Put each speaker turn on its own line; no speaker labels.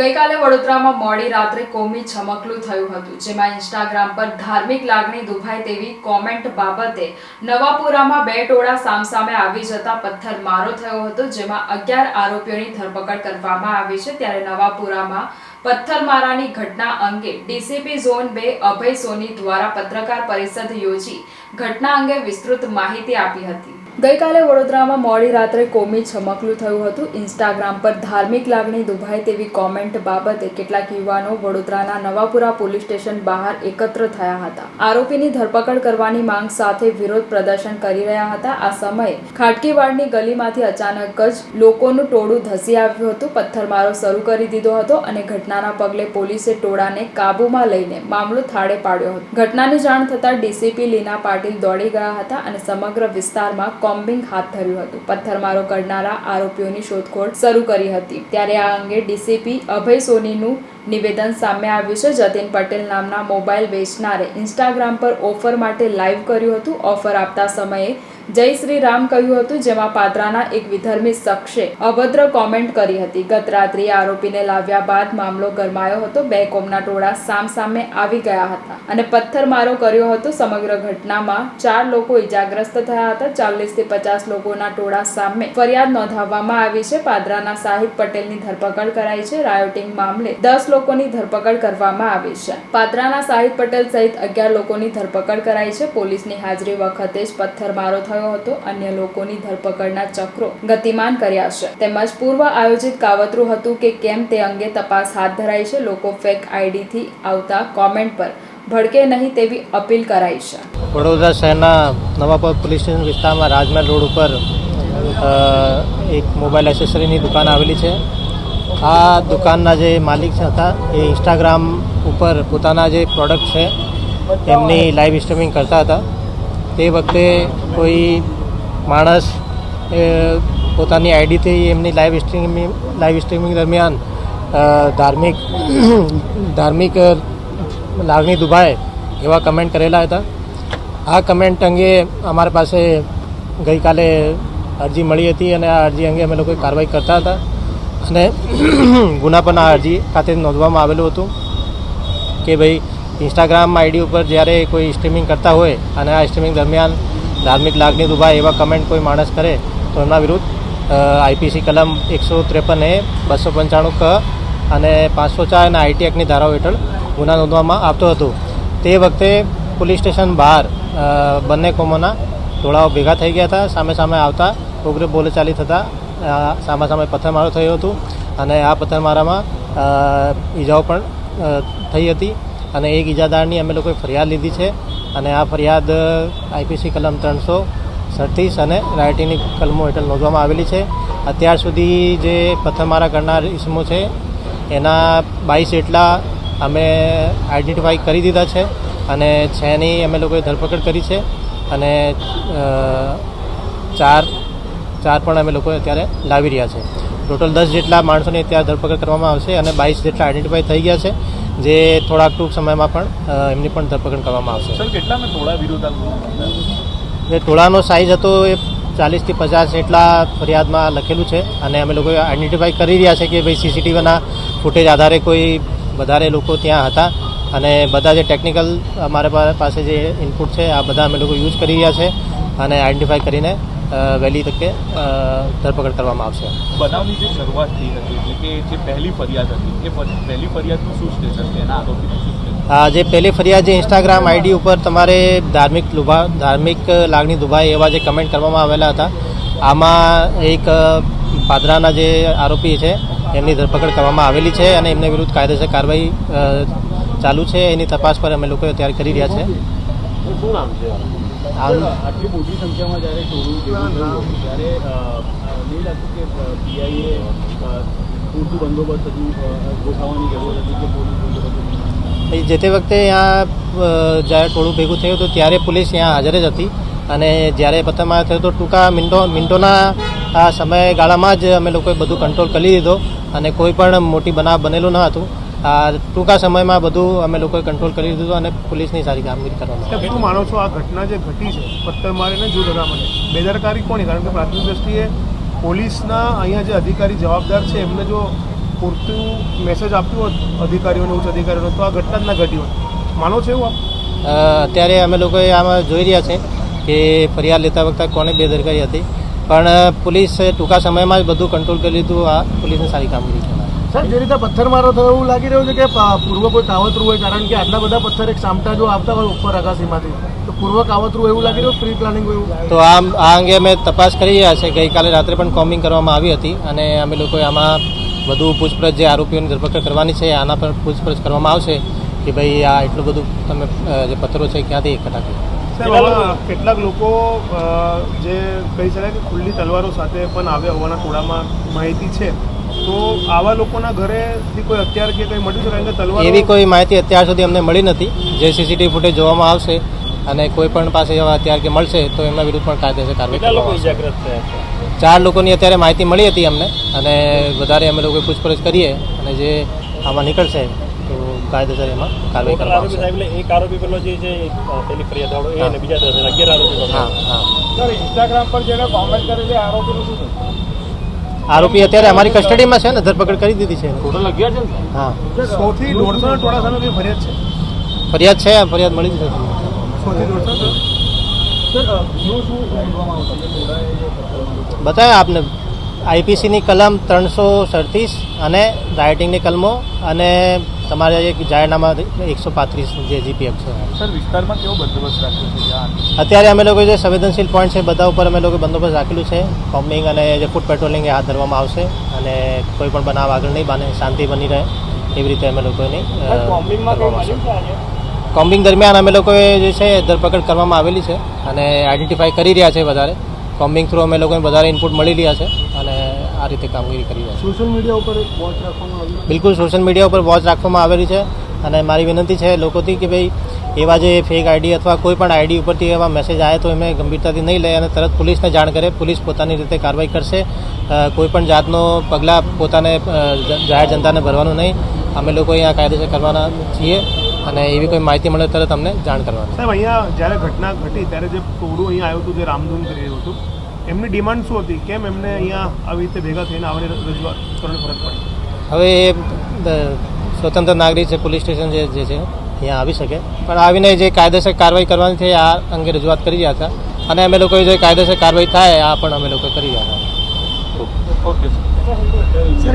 ગઈકાલે વડોદરામાં મોડી રાત્રે કોમી છમકલું થયું હતું, જેમાં ઇન્સ્ટાગ્રામ પર ધાર્મિક લાગણી દુભાય તેવી કોમેન્ટ બાબતે નવાપુરામાં બે ટોળા સામસામે આવી જતા પથ્થરમારો થયો હતો, જેમાં અગિયાર આરોપીઓની ધરપકડ કરવામાં આવી છે. ત્યારે નવાપુરામાં પથ્થરમારાની ઘટના અંગે ડીસીપી ઝોન બે અભય સોની દ્વારા પત્રકાર પરિષદ યોજી ઘટના અંગે વિસ્તૃત માહિતી આપી હતી. ગઈકાલે વડોદરામાં મોડી રાત્રે કોમી છમકલું થયું હતું. ઇન્સ્ટાગ્રામ પર ધાર્મિક લાગણી દુભાય તેવી કોમેન્ટ બાબતે કેટલાક યુવાનો વડોદરાના નવાપુરા પોલીસ સ્ટેશન બહાર એકત્ર થયા હતા. આરોપીની ધરપકડ કરવાની માંગ સાથે વિરોધ પ્રદર્શન કરી રહ્યા હતા. આ સમયે ખાટકીવાડની ગલીમાંથી અચાનક જ લોકોનું ટોળું ધસી આવ્યું હતું. પથ્થરમારો શરૂ કરી દીધો હતો અને ઘટનાના પગલે પોલીસે ટોળાને કાબૂમાં લઈને મામલો થાળે પાડ્યો હતો. ઘટનાની જાણ થતાં ડીસીપી લીના પાટીલ દોડી ગયા હતા અને સમગ્ર વિસ્તારમાં કોમ્બિંગ હાથ ધર્યું હતું. પથ્થરમારો કરનારા આરોપીઓની શોધખોળ શરૂ કરી હતી. ત્યારે આ અંગે ડીસીપી અભય સોનીનું નિવેદન સામે આવ્યું છે. જતીન પટેલ નામના મોબાઈલ વેચનારે ઇન્સ્ટાગ્રામ પર ઓફર માટે લાઈવ કર્યું હતું. ઓફર આપતા સમયે જય શ્રી રામ કહ્યું હતું, જેમાં પાદરાના એક વિધર્મી શખ્સે અભદ્ર કોમેન્ટ કરી હતી. ગત રાત્રિએ આરોપીને લાવ્યા બાદ મામલો ગરમાયો હતો. બે કોમના ટોળા સામસામે આવી ગયા હતા અને પથ્થરમારો કર્યો હતો. સમગ્ર ઘટનામાં ચાર લોકો ઇજાગ્રસ્ત થયા હતા. ચાલીસથી પચાસ લોકોના ટોળા સામે ફરિયાદ નોંધાવવામાં આવી છે. પાદરાના સાહિબ પટેલની ધરપકડ કરાઈ છે. રાયોટિંગ મામલે દસ લોકોની ધરપકડ કરવામાં આવી છે. પાદરાના સાહિબ પટેલ સહિત અગિયાર લોકોની ધરપકડ કરાઈ છે. પોલીસની હાજરી વખતે જ પથ્થરમારો થયો હતો. અન્ય લોકોની ધરપકડના ચક્રો ગતિમાન કર્યા છે. તેમજ પૂર્વ આયોજિત કાવતરું હતું કે કેમ તે અંગે તપાસ હાથ ધરાઈ છે. લોકો ફેક આઈડીથી આવતા કોમેન્ટ પર ભડકે નહીં તેવી અપીલ કરાઈ છે.
વડોદરા શહેરના નવાપર પોલીસ સ્ટેશન વિસ્તારમાં રાજમહેલ રોડ ઉપર એક મોબાઈલ એસેસરીની દુકાન આવેલી છે. આ દુકાનના જે માલિક હતા, એ ઇન્સ્ટાગ્રામ ઉપર પોતાના જે પ્રોડક્ટ છે, એમની લાઈવ સ્ટ્રીમિંગ કરતા હતા. તે વખતે કોઈ માણસ પોતાની આઈડીથી એમની લાઈવ સ્ટ્રીમિંગ લાઈવ સ્ટ્રીમિંગ દરમિયાન ધાર્મિક ધાર્મિક લાગણી દુભાય એવા કમેન્ટ કરેલા હતા. આ કમેન્ટ અંગે અમારા પાસે ગઈકાલે અરજી મળી હતી અને આ અરજી અંગે અમે લોકો કાર્યવાહી કરતા હતા અને ગુના પણ આ અરજી ખાતે નોંધવામાં આવેલું હતું કે ભાઈ ઇન્સ્ટાગ્રામ આઈડી ઉપર જ્યારે કોઈ સ્ટ્રીમિંગ કરતા હોય અને આ સ્ટ્રીમિંગ દરમિયાન ધાર્મિક લાગણી દુભાય એવા કમેન્ટ કોઈ માણસ કરે, તો એમના વિરુદ્ધ આઈપીસી કલમ એકસો ત્રેપન એ બસો પંચાણું ક અને પાંચસો ચાર અને આઈટી એક્ટની ધારાઓ હેઠળ ગુના નોંધવામાં આવતો હતો. તે વખતે પોલીસ સ્ટેશન બહાર બંને કોમોના ટોળાઓ ભેગા થઈ ગયા હતા, સામે સામે આવતા ઉગ્ર બોલેચાલી થતાં સામે સામે પથ્થરમારો થયો હતો અને આ પથ્થરમારામાં ઈજાઓ પણ થઈ હતી. અને એક ઈજાદારની અમે લોકોએ ફરિયાદ લીધી છે. અને આ ફરિયાદ આઈપીસી કલમ ત્રણસો સડત્રીસ અને રાયટીની કલમો હેઠળ નોંધવામાં આવેલી છે. અત્યાર સુધી જે પથ્થરમારા કરનાર ઇસમો છે, એના બાવીસ જેટલા અમે આઈડેન્ટિફાઈ કરી દીધા છે અને છની અમે લોકોએ ધરપકડ કરી છે અને ચાર ચાર પણ અમે લોકો અત્યારે લાવી રહ્યા છે. ટોટલ દસ જેટલા માણસોની અત્યારે ધરપકડ કરવામાં આવશે અને બાવીસ જેટલા આઈડેન્ટિફાઈ થઈ ગયા છે. જે થોડાક ટૂંક સમયમાં પણ એમની પણ ધરપકડ કરવામાં આવશે.
સર વિરોધ
જે ટોળાનો સાઇઝ હતો એ ચાલીસથી પચાસ એટલા ફરિયાદમાં લખેલું છે અને અમે લોકો આઈડેન્ટિફાઈ કરી રહ્યા છે કે ભાઈ સીસીટીવીના ફૂટેજ આધારે કોઈ વધારે લોકો ત્યાં હતા અને બધા જે ટેકનિકલ અમારા પાસે જે ઇનપુટ છે આ બધા અમે લોકો યુઝ કરી રહ્યા છે અને આઈડેન્ટિફાઈ કરીને વહેલી તકે ધરપકડ કરવામાં આવશે.
બનાવની જે શરૂઆત થઈ હતી એટલે કે જે પહેલી ફરિયાદ હતી એ પહેલી ફરિયાદનું શું સ્ટેટસ છે? એના આરોપીનું
જે પહેલી ફરિયાદ જે ઇન્સ્ટાગ્રામ આઈડી ઉપર તમારે ધાર્મિક લુભા ધાર્મિક લાગણી દુભાય એવા જે કમેન્ટ કરવામાં આવેલા હતા આમાં એક પાદરાના જે આરોપી છે એમની ધરપકડ કરવામાં આવેલી છે અને એમને વિરુદ્ધ કાયદેસર કાર્યવાહી ચાલુ છે. એની તપાસ પર અમે લોકો અત્યારે કરી રહ્યા છે.
શું નામ છે? આટલી મોટી સંખ્યામાં જ્યારે થયું ત્યારે નહીં લાગતું કે પીઆઈએ પૂરતું બંદોબસ્ત હજુ ગોઠવવાની જરૂર હતી કે પોલીસ બંદોબસ્ત
જે તે વખતે ત્યાં જ્યારે ટોળું ભેગું થયું હતું ત્યારે પોલીસ ત્યાં હાજર જ હતી. અને જ્યારે પથ્થરમારો થયો તો ટૂંકા મિનિટો મિનિટોના આ સમયગાળામાં જ અમે લોકોએ બધું કંટ્રોલ કરી દીધો અને કોઈ પણ મોટી બનાવ બનેલું ન હતું. આ ટૂંકા સમયમાં બધું અમે લોકોએ કંટ્રોલ કરી દીધું અને પોલીસની સારી કામગીરી કરવામાં.
શું માનો છો આ ઘટના જે ઘટી છે પથ્થર મારીને જૂ ધગા માટે બેદરકારી કોની? કારણ કે પ્રાથમિક દ્રષ્ટિએ પોલીસના અહીંયા જે અધિકારી જવાબદાર છે એમને જો પૂરતું મેસેજ આપ્યું હોત અધિકારીઓને ઉચ્ચ અધિકારીઓને તો આ ઘટના જ ના ઘટી હોત. માનો છો એવું આપ?
અત્યારે અમે લોકોએ આમાં જોઈ રહ્યા છે કે ફરિયાદ લેતા વખતે કોને બેદરકારી હતી. પણ પોલીસે ટૂંકા સમયમાં જ બધું કંટ્રોલ કરી લીધું આ પોલીસની સારી કામગીરી છે.
સર જે રીતે પથ્થરમારો થયો એવું લાગી રહ્યું છે કે પૂર્વ કોઈ કાવતરું હોય કારણ કે આટલા બધા પથ્થર એક સામટા જો આવતા હોય ઉપર અગાસીમાંથી તો પૂર્વ કાવતરું એવું લાગી રહ્યું પ્રી પ્લાનિંગ એવું?
તો આ આ અંગે અમે તપાસ કરી રહ્યા છે ગઈકાલે રાત્રે પણ કોમિંગ કરવામાં આવી હતી અને અમે લોકોએ આમાં વધુ પૂછપરછ જે આરોપીઓની ધરપકડ કરવાની છે આના પર પૂછપરછ કરવામાં આવશે કે ભાઈ આ એટલું બધું તમે જે પથ્થરો છે ક્યાંથી એકઠા કર્યા
કેટલાક લોકો જે કહી શકાય કે ખુલ્લી તલવારો સાથે પણ આવ્યા હોવાના ટોળામાં માહિતી છે. તો આવા લોકોના ઘરેથી કોઈ હથિયાર કે કંઈ મળ્યું છે? કારણ કે તલવાર
એવી કોઈ માહિતી અત્યાર સુધી અમને મળી નથી. જે સીસીટીવી ફૂટેજ જોવામાં આવશે અને કોઈ પણ પાસે એવા હથિયાર કે મળશે તો એમના વિરુદ્ધ પણ કાયદેસર કાર્યવાહી ચાર લોકોની અત્યારે માહિતી મળી હતી અમને અને વધારે અમે લોકો પૂછપરછ કરીએ અને જે આમાં નીકળશે તો કાયદેસર એમાં કાર્યવાહી કરવામાં આવશે
સાહેબ એટલે એક આરોપી પેલો જે છે પેલી ફરિયાદ એ અને બીજા દસ અગિયાર આરોપી
હા હા.
સર ઇન્સ્ટાગ્રામ પર જેને કોમેન્ટ કરેલી આરોપીનું શું
આરોપી અત્યારે અમારી કસ્ટડીમાં છે ને ધરપકડ કરી દીધી છે.
ટોટલ અગિયાર જણ હા
હા.
સોથી દોઢસો ના ટોળા સામે ફરિયાદ છે.
ફરિયાદ છે ફરિયાદ મળી
જશે
બતાવ્યા આપને. આઈપીસીની કલમ ત્રણસો સડતીસ અને રાઇટિંગની કલમો અને તમારે એક જાહેરનામા એકસો પાંત્રીસ જે જીપીએફ છે.
સર વિસ્તારમાં કેવો બંદોબસ્ત રાખ્યો છે
અત્યારે અમે લોકો જે સંવેદનશીલ પોઈન્ટ છે બધા ઉપર અમે લોકો બંદોબસ્ત રાખેલું છે. કોમ્બિંગ અને જે ફૂડ પેટ્રોલિંગ એ હાથ ધરવામાં આવશે અને કોઈ પણ બનાવ આગળ નહીં બને શાંતિ બની રહે એવી રીતે અમે લોકોએ અ, કોમ્બિંગ દરમિયાન અમે લોકોએ જે છે ધરપકડ કરવામાં આવેલી છે અને આઈડેન્ટિફાઈ કરી રહ્યા છે વધારે. કોમ્બિંગ થ્રુ અમે લોકોને વધારે ઇનપુટ મળી રહ્યા છે. આ રીતે કામગીરી કરી રહ્યા છે.
સોશિયલ મીડિયા ઉપર વોચ રાખવામાં આવી
બિલકુલ સોશિયલ મીડિયા ઉપર વોચ રાખવામાં આવેલી છે. અને મારી વિનંતી છે લોકોથી કે ભાઈ એવા જે ફેક આઈડી અથવા કોઈ પણ આઈડી ઉપરથી એવા મેસેજ આવે તો એમને ગંભીરતાથી નહીં લે અને તરત પોલીસને જાણ કરે. પોલીસ પોતાની રીતે કાર્યવાહી કરશે. કોઈ પણ જાતનો પગલાં પોતાને જાહેર જનતાને ભરવાનું નહીં. અમે લોકો અહીંયા કાયદેસર કરવાના છીએ અને એવી કોઈ માહિતી મળે તરત અમને જાણ કરવાની.
સાહેબ અહીંયા જ્યારે ઘટના ઘટી ત્યારે જે ટોળું અહીંયા આવ્યું હતું જે રામધૂન કરી રહ્યું હતું એમની ડિમાન્ડ શું હતી? કેમ એમને અહીંયા આવી રીતે ભેગા થઈને આવવાની રજૂઆત કરવાની ફરજ પડી?
હવે એ સ્વતંત્ર નાગરિક છે પોલીસ સ્ટેશન છે જે છે અહીંયા આવી શકે. પણ આવીને જે કાયદેસર કાર્યવાહી કરવાની છે આ અંગે રજૂઆત કરી રહ્યા હતા. અને અમે લોકોએ જે કાયદેસર કાર્યવાહી થાય આ પણ અમે લોકો કરી રહ્યા હતા.
Okay sir